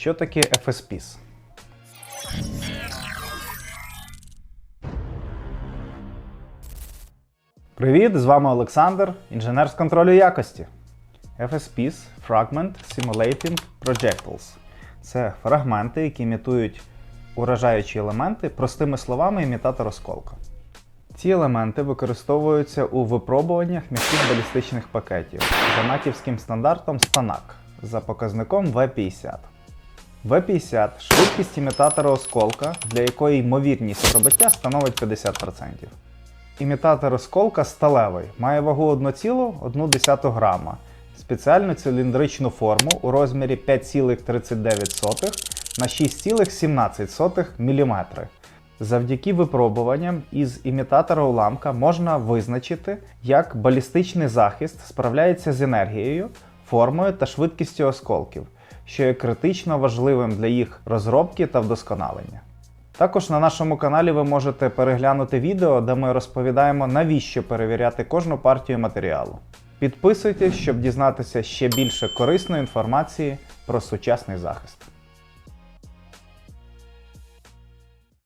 Що таке FSPIS? Привіт! З вами Олександр, інженер з контролю якості. FSPIS Fragment Simulating Projectiles. Це фрагменти, які імітують уражаючі елементи, простими словами, імітатор осколка. Ці елементи використовуються у випробуваннях м'яких балістичних пакетів за натівським стандартом STANAC за показником V50. V50 швидкість імітатора осколка, для якої ймовірність пробиття становить 50%. Імітатор осколка сталевий, має вагу 1,1 грама, спеціальну циліндричну форму у розмірі 5,39 на 6,17 мм. Завдяки випробуванням із імітатора уламка можна визначити, як балістичний захист справляється з енергією, формою та швидкістю осколків, що є критично важливим для їх розробки та вдосконалення. Також на нашому каналі ви можете переглянути відео, де ми розповідаємо, навіщо перевіряти кожну партію матеріалу. Підписуйтесь, щоб дізнатися ще більше корисної інформації про сучасний захист.